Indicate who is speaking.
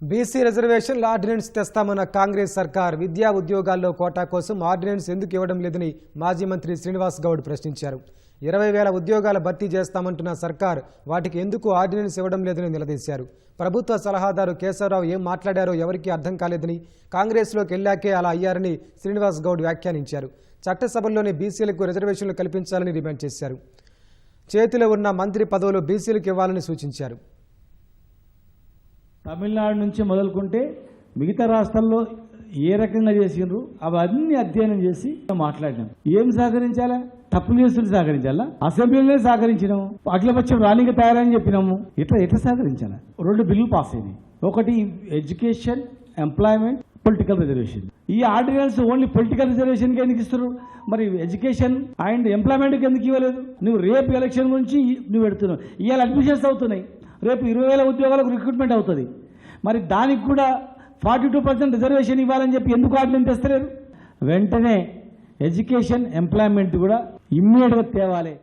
Speaker 1: BC రిజర్వేషన్ల ordinance తెస్తామన్న Congress సర్కార్ విద్యా ఉద్యోగాల్లో కోటా కోసం ఆర్డినెన్స్ ఎందుకు ఇవ్వడం లేదని మాజీ మంత్రి శ్రీనివాస్ గౌడ్ ప్రశ్నించారు. ఇరవై వేల ఉద్యోగాల భర్తీ చేస్తామంటున్న సర్కార్ వాటికి ఎందుకు ఆర్డినెన్స్ ఇవ్వడం లేదని నిలదీశారు. ప్రభుత్వ సలహాదారు కేశవరావు ఏం మాట్లాడారో ఎవరికీ అర్థం కాలేదని కాంగ్రెస్లోకి వెళ్ళాకే అలా అయ్యారని శ్రీనివాస్ గౌడ్ వ్యాఖ్యానించారు. చట్టసభల్లోనే బీసీలకు రిజర్వేషన్లు కల్పించాలని డిమాండ్ చేశారు. చేతిలో ఉన్న మంత్రి పదవులు బీసీలకు ఇవ్వాలని సూచించారు.
Speaker 2: తమిళనాడు నుంచి మొదలుకుంటే మిగతా రాష్ట్రాల్లో ఏ రకంగా చేసిండ్రు అవన్నీ అధ్యయనం చేసి మాట్లాడినాం. ఏం సహకరించాలా? తప్పులు చేస్తుంటే సహకరించాలా? అసెంబ్లీలోనే సహకరించినాము. అఖిలపక్షం రాణిగా తయారని చెప్పినాము. ఇట్లా ఎట్లా సహకరించాలా? రెండు బిల్లులు పాస్ అయినాయి. ఒకటి ఎడ్యుకేషన్ ఎంప్లాయ్మెంట్ పొలిటికల్ రిజర్వేషన్. ఈ ఆర్డినెన్స్ ఓన్లీ పొలిటికల్ రిజర్వేషన్కి ఎందుకు ఇస్తారు మరి ఎడ్యుకేషన్ అండ్ ఎంప్లాయ్మెంట్కి ఎందుకు ఇవ్వలేదు? నువ్వు రేపు ఎలక్షన్ గురించి నువ్వు పెడుతున్నావు. ఇవాళ అడ్మిషన్స్ అవుతున్నాయి. రేపు ఇరవై వేల ఉద్యోగాలకు రిక్రూట్మెంట్ అవుతుంది. మరి దానికి కూడా ఫార్టీ టూ పర్సెంట్ రిజర్వేషన్ ఇవ్వాలని చెప్పి ఎందుకు ఆర్డినెన్స్ తెస్తలేరు వెంటనే ఎడ్యుకేషన్ ఎంప్లాయ్మెంట్ కూడా ఇమ్మీడియట్గా తేవాలి.